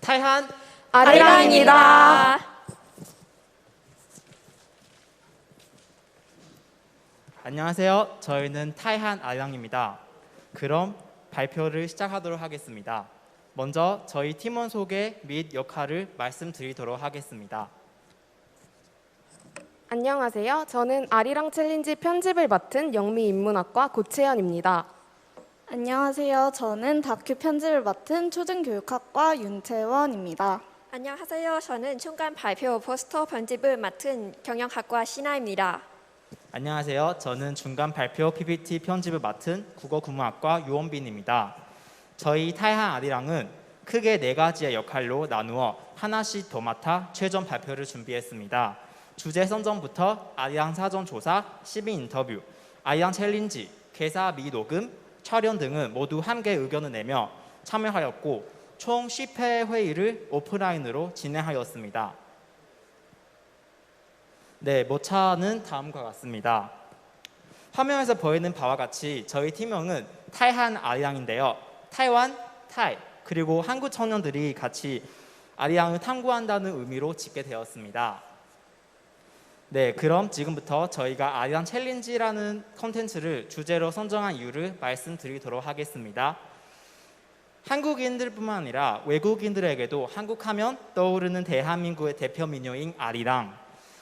타이한 아리랑입니다. 안녕하세요. 저희는 타이한 아리랑입니다. 그럼 발표를 시작하도록 하겠습니다. 먼저 저희 팀원 소개 및 역할을 말씀드리도록 하겠습니다. 안녕하세요. 저는 아리랑 챌린지 편집을 맡은 영미 인문학과 고채연입니다. 안녕하세요. 저는 다큐 편집을 맡은 초등교육학과 윤채원입니다. 안녕하세요. 저는 중간 발표 포스터 편집을 맡은 경영학과 신하입니다. 안녕하세요. 저는 중간 발표 PPT 편집을 맡은 국어국문학과 유원빈입니다. 저희 타이한 아리랑은 크게 네 가지의 역할로 나누어 하나씩 더 맡아 최종 발표를 준비했습니다. 주제 선정부터 아리랑 사전 조사, 시민 인터뷰, 아리랑 챌린지, 개사 미 녹음, 촬영 등은 모두 함께 의견을 내며 참여하였고 총 10회 회의를 오프라인으로 진행하였습니다. 네, 모차는 다음과 같습니다. 화면에서 보이는 바와 같이 저희 팀명은 타이한 아리랑인데요. 타이완, 타이, 그리고 한국 청년들이 같이 아리랑을 탐구한다는 의미로 짓게 되었습니다. 네, 그럼 지금부터 저희가 아리랑 챌린지라는 컨텐츠를 주제로 선정한 이유를 말씀드리도록 하겠습니다. 한국인들뿐만 아니라 외국인들에게도 한국하면 떠오르는 대한민국의 대표 민요인 아리랑.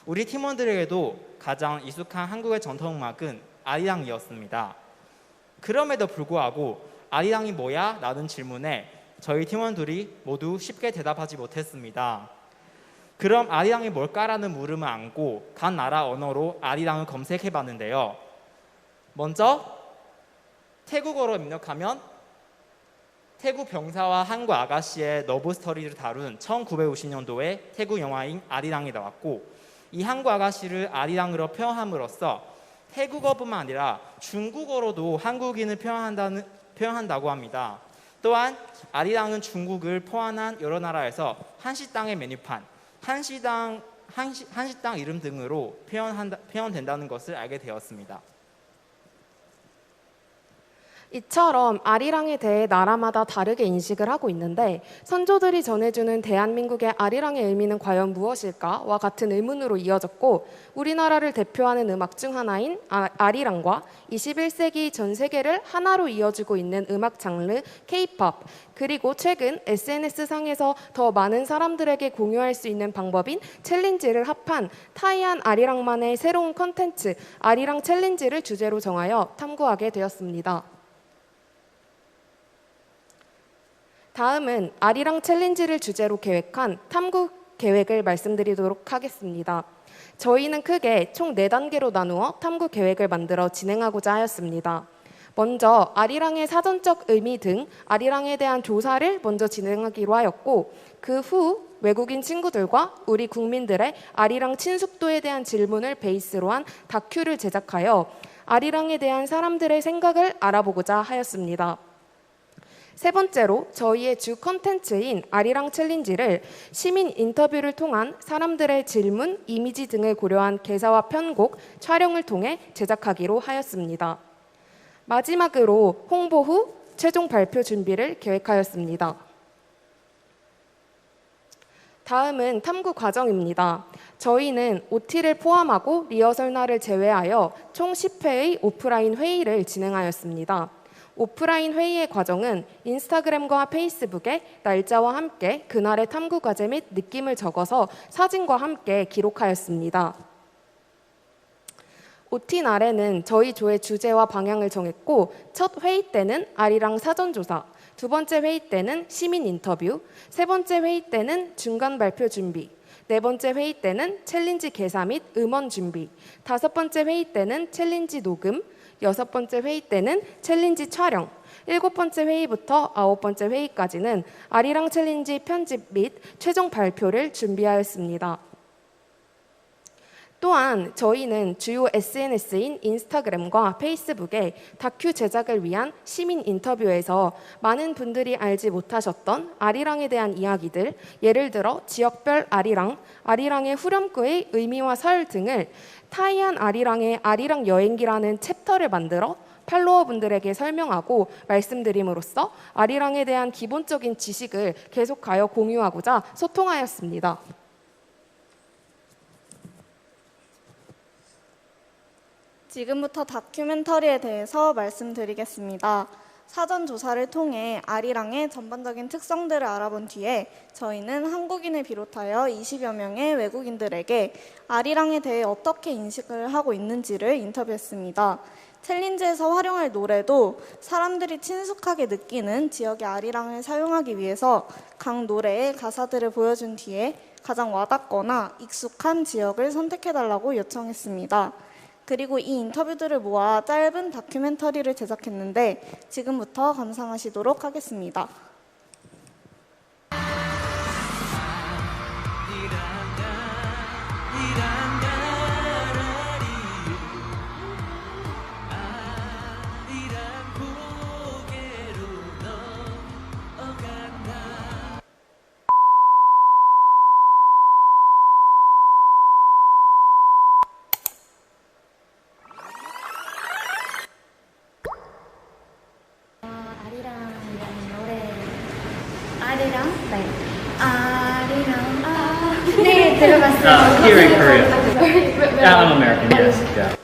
우리 팀원들에게도 가장 익숙한 한국의 전통 음악은 아리랑이었습니다. 그럼에도 불구하고 아리랑이 뭐야? 라는 질문에 저희 팀원들이 모두 쉽게 대답하지 못했습니다. 그럼 아리랑이 뭘까라는 물음을 안고 각 나라 언어로 아리랑을 검색해 봤는데요. 먼저 태국어로 입력하면 태국 병사와 한국 아가씨의 러브 스토리를 다룬 1950년도의 태국 영화인 아리랑이 나왔고 이 한국 아가씨를 아리랑으로 표현함으로써 태국어뿐만 아니라 중국어로도 한국인을 표현한다는, 표현한다고 합니다. 또한 아리랑은 중국을 포함한 여러 나라에서 한식당의 메뉴판, 한시당 한시, 한식당 이름 등으로 표현한다, 표현된다는 것을 알게 되었습니다. 이처럼 아리랑에 대해 나라마다 다르게 인식을 하고 있는데 선조들이 전해주는 대한민국의 아리랑의 의미는 과연 무엇일까와 같은 의문으로 이어졌고 우리나라를 대표하는 음악 중 하나인 아, 아리랑과 21세기 전 세계를 하나로 이어주고 있는 음악 장르 K-팝 그리고 최근 SNS 상에서 더 많은 사람들에게 공유할 수 있는 방법인 챌린지를 합한 타이안 아리랑만의 새로운 컨텐츠 아리랑 챌린지를 주제로 정하여 탐구하게 되었습니다. 다음은 아리랑 챌린지를 주제로 계획한 탐구 계획을 말씀드리도록 하겠습니다. 저희는 크게 총 4단계로 나누어 탐구 계획을 만들어 진행하고자 하였습니다. 먼저 아리랑의 사전적 의미 등 아리랑에 대한 조사를 먼저 진행하기로 하였고 그 후 외국인 친구들과 우리 국민들의 아리랑 친숙도에 대한 질문을 베이스로 한 다큐를 제작하여 아리랑에 대한 사람들의 생각을 알아보고자 하였습니다. 세 번째로 저희의 주 컨텐츠인 아리랑 챌린지를 시민 인터뷰를 통한 사람들의 질문, 이미지 등을 고려한 개사와 편곡, 촬영을 통해 제작하기로 하였습니다. 마지막으로 홍보 후 최종 발표 준비를 계획하였습니다. 다음은 탐구 과정입니다. 저희는 OT를 포함하고 리허설 날을 제외하여 총 10회의 오프라인 회의를 진행하였습니다. 오프라인 회의의 과정은 인스타그램과 페이스북에 날짜와 함께 그날의 탐구 과제 및 느낌을 적어서 사진과 함께 기록하였습니다. OT 날에는 저희 조의 주제와 방향을 정했고 첫 회의 때는 아리랑 사전조사, 두 번째 회의 때는 시민 인터뷰, 세 번째 회의 때는 중간 발표 준비, 네 번째 회의 때는 챌린지 개사 및 음원 준비, 다섯 번째 회의 때는 챌린지 녹음, 여섯 번째 회의 때는 챌린지 촬영, 일곱 번째 회의부터 아홉 번째 회의까지는 아리랑 챌린지 편집 및 최종 발표를 준비하였습니다. 또한 저희는 주요 SNS인 인스타그램과 페이스북에 다큐 제작을 위한 시민 인터뷰에서 많은 분들이 알지 못하셨던 아리랑에 대한 이야기들, 예를 들어 지역별 아리랑, 아리랑의 후렴구의 의미와 설 등을 타이안 아리랑의 아리랑 여행기라는 챕터를 만들어 팔로워분들에게 설명하고 말씀드림으로써 아리랑에 대한 기본적인 지식을 계속하여 공유하고자 소통하였습니다. 지금부터 다큐멘터리에 대해서 말씀드리겠습니다. 사전 조사를 통해 아리랑의 전반적인 특성들을 알아본 뒤에 저희는 한국인을 비롯하여 20여 명의 외국인들에게 아리랑에 대해 어떻게 인식을 하고 있는지를 인터뷰했습니다. 챌린지에서 활용할 노래도 사람들이 친숙하게 느끼는 지역의 아리랑을 사용하기 위해서 각 노래의 가사들을 보여준 뒤에 가장 와닿거나 익숙한 지역을 선택해달라고 요청했습니다. 그리고 이 인터뷰들을 모아 짧은 다큐멘터리를 제작했는데 지금부터 감상하시도록 하겠습니다. Uh, here in Korea. Yeah, I'm American, yes. Yeah.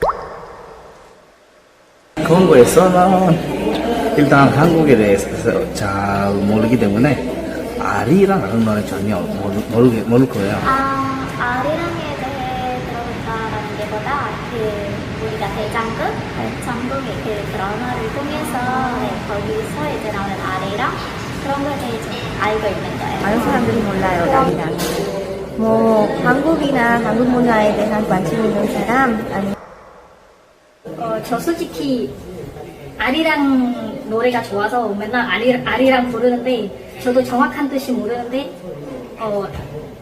건고에서는 일단 한국에 대해서 잘 모르기 때문에 아리랑 하는 노래 전혀 모르, 모르게, 모를 거예요. 아 아리랑에 대해 들어봤다라는 게보다 그 우리가 대장금 전국의 그 드라마를 통해서 네, 거기서 이제 나오는 아리랑 그런 거에 대해 좀 알고 있는 거예요 많은 사람들이 몰라요, 아리랑. 뭐, 한국이나 한국 문화에 대한 관심 있는 사람, 아니, 어, 저 솔직히 아리랑 노래가 좋아서 맨날 아리, 아리랑 부르는데 저도 정확한 뜻이 모르는데 어,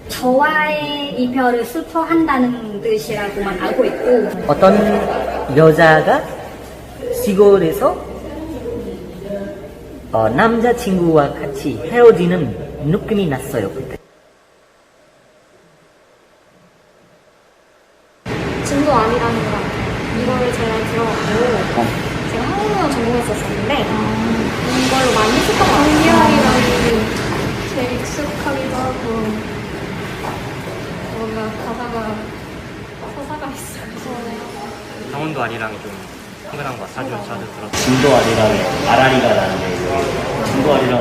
저와의 이별을 슬퍼한다는 뜻이라고만 알고 있고 어떤 여자가 시골에서 어, 남자친구와 같이 헤어지는 느낌이 났어요 그때. 아니라는 것 같아요. 이거를 제가 들어봤고 제가 한국어 전공했었었는데 이걸로 많이 했었던 것 같아요. 이야기라니 제일 익숙하기도 하고 뭔가 가사가 서사가 있어요. 강원도 아리랑이 좀 흥분한 것 같아요. 자주 자주 들었어요. 진도 아리랑에 아라리가 나는데 여기 진도 아리랑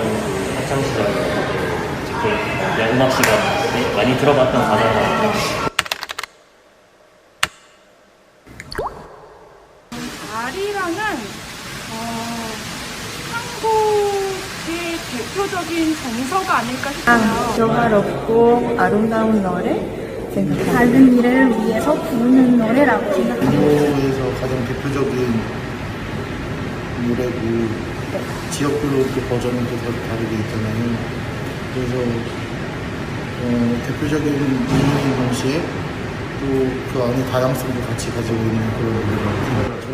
학창 시절 특히 그냥 음악 시간 많이 들어봤던 가사가 대표적인 정서가 아닐까 싶어요. 아, 조화롭고 아름다운 노래 생각합니다. 다른 일을 위해서 부르는 노래라고 생각합니다 한국에서 가장 대표적인 노래고 지역별로 또 버전은 또 다- 다르게 있잖아요. 그래서 어, 대표적인 의미인 동시에 또 그 안에 다양성도 같이 가지고 있는 그런 노래라고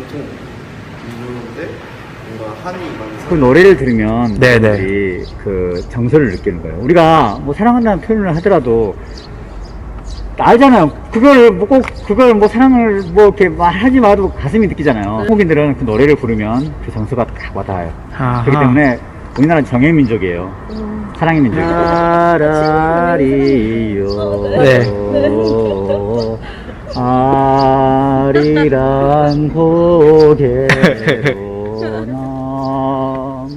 생각 그 노래를 들으면 우리 그 정서를 느끼는 거예요. 우리가 뭐 사랑한다는 표현을 하더라도 알잖아요. 그걸 뭐 꼭 그걸 뭐 사랑을 뭐 이렇게 말하지 마도 가슴이 느끼잖아요. 한국인들은 그 노래를 부르면 그 정서가 딱 와닿아요. 그렇기 때문에 우리나라는 정의 민족이에요. 사랑의 민족. 아라리요. 아리랑 고개로 넘어가는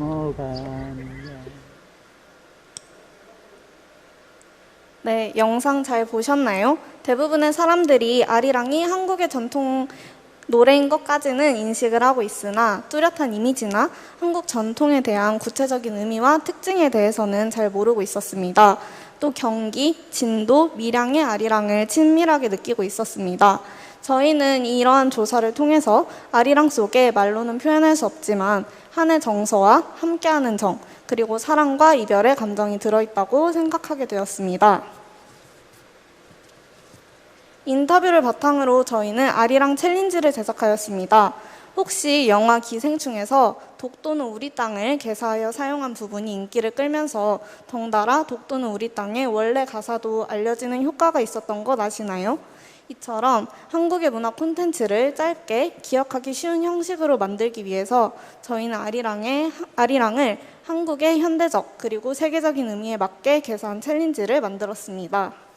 네, 영상 잘 보셨나요? 대부분의 사람들이 아리랑이 한국의 전통 노래인 것까지는 인식을 하고 있으나 뚜렷한 이미지나 한국 전통에 대한 구체적인 의미와 특징에 대해서는 잘 모르고 있었습니다. 또 경기, 진도, 밀양의 아리랑을 친밀하게 느끼고 있었습니다. 저희는 이러한 조사를 통해서 아리랑 속에 말로는 표현할 수 없지만 한의 정서와 함께하는 정, 그리고 사랑과 이별의 감정이 들어있다고 생각하게 되었습니다. 인터뷰를 바탕으로 저희는 아리랑 챌린지를 제작하였습니다. 혹시 영화 기생충에서 독도는 우리 땅을 개사하여 사용한 부분이 인기를 끌면서 덩달아 독도는 우리 땅의 원래 가사도 알려지는 효과가 있었던 것 아시나요? 이처럼 한국의 문화 콘텐츠를 짧게 기억하기 쉬운 형식으로 만들기 위해서 저희는 아리랑의, 아리랑을 한국의 현대적 그리고 세계적인 의미에 맞게 개사한 챌린지를 만들었습니다.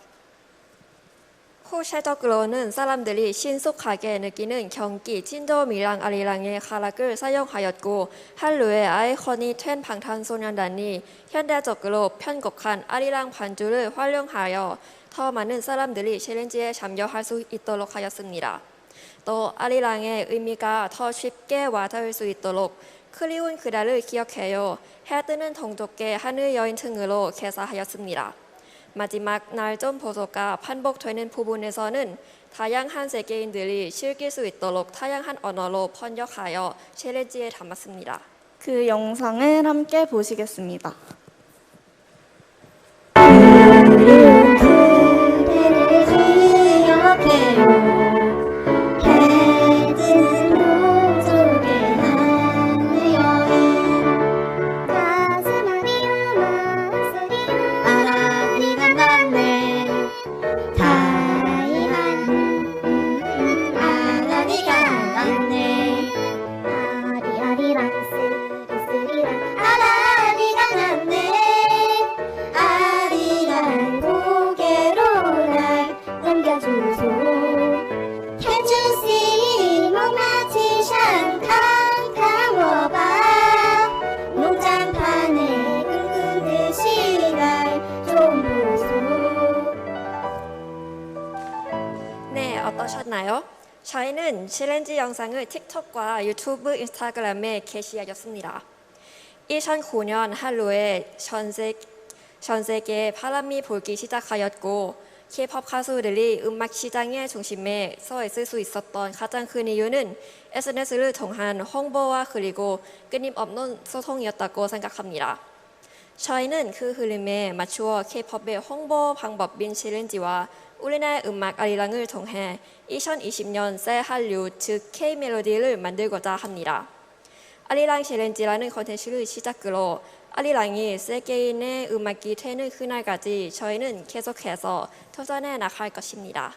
호세적으로는 사람들이 신속하게 느끼는 경기 진도미랑 아리랑의 가락을 사용하였고 한류의 아이콘이 된 방탄소년단이 현대적으로 편곡한 아리랑 반주를 활용하여 더 많은 사람들이 챌린지에 참여할 수 있도록 하였습니다. 또 아리랑의 의미가 더 쉽게 와닿을 수 있도록 그리운 그날을 기억해요. 해 뜨는 동족의 하늘 여인 등으로 개사하였습니다. 마지막 날좀 보도가 반복되는 부분에서는 다양한 세계인들이 즐길 수 있도록 다양한 언어로 번역하여 챌린지에 담았습니다. 그 영상을 함께 보시겠습니다. 저희는 챌린지 영상을 틱톡과 유튜브, 인스타그램에 게시하였습니다. 2009년 한루에 전, 세, 전 세계에 바람이 불기 시작하였고 K-pop 가수들이 음악 시장의 중심에 서 있을 수 있었던 가장 큰 이유는 SNS를 통한 홍보와 그리고 끊임없는 소통이었다고 생각합니다. 저희는 그 흐름에 맞추어 K-팝의 홍보 방법인 챌린지와 우리나라 음악 아리랑을 통해 2020년 새 한류 즉 K-멜로디를 만들고자 합니다. 아리랑 챌린지라는 컨텐츠를 시작으로 아리랑이 세계인의 음악이 되는 그날까지 저희는 계속해서 도전해 나갈 것입니다.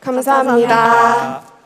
감사합니다. 감사합니다.